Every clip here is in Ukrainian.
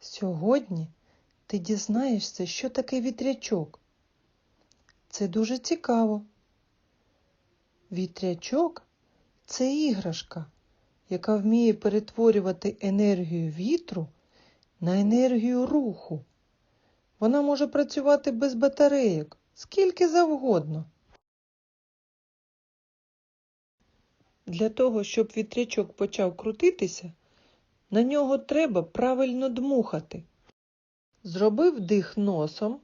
Сьогодні ти дізнаєшся, що таке вітрячок. Це дуже цікаво. Вітрячок це іграшка, яка вміє перетворювати енергію вітру на енергію руху. Вона може працювати без батарейок, скільки завгодно. Для того, щоб вітрячок почав крутитися, на нього треба правильно дмухати. Зроби вдих носом,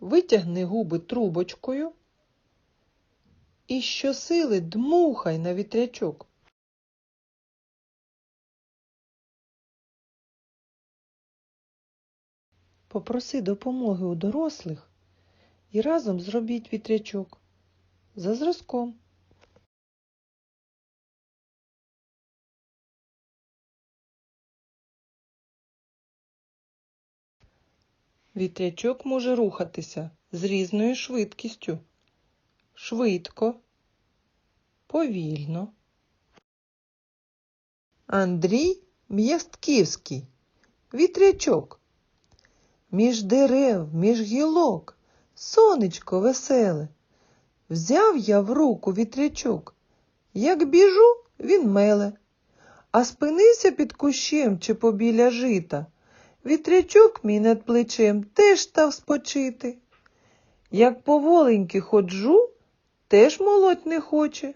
витягни губи трубочкою і щосили дмухай на вітрячок. Попроси допомоги у дорослих і разом зробіть вітрячок за зразком. Вітрячок може рухатися з різною швидкістю. Швидко, повільно. Андрій М'ястківський. Вітрячок. Між дерев, між гілок, сонечко веселе. Взяв я в руку вітрячок. Як біжу, він меле, а спинився під кущем чи побіля жита. Вітрячок мій над плечем теж став спочити. Як поволеньки ходжу, теж молоть не хоче,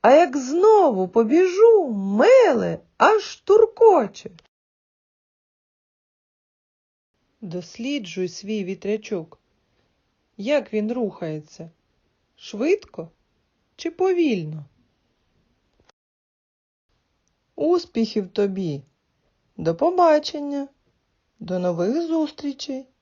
а як знову побіжу, меле, аж туркоче. Досліджуй свій вітрячок. Як він рухається? Швидко чи повільно? Успіхів тобі! До побачення! До нових зустрічей!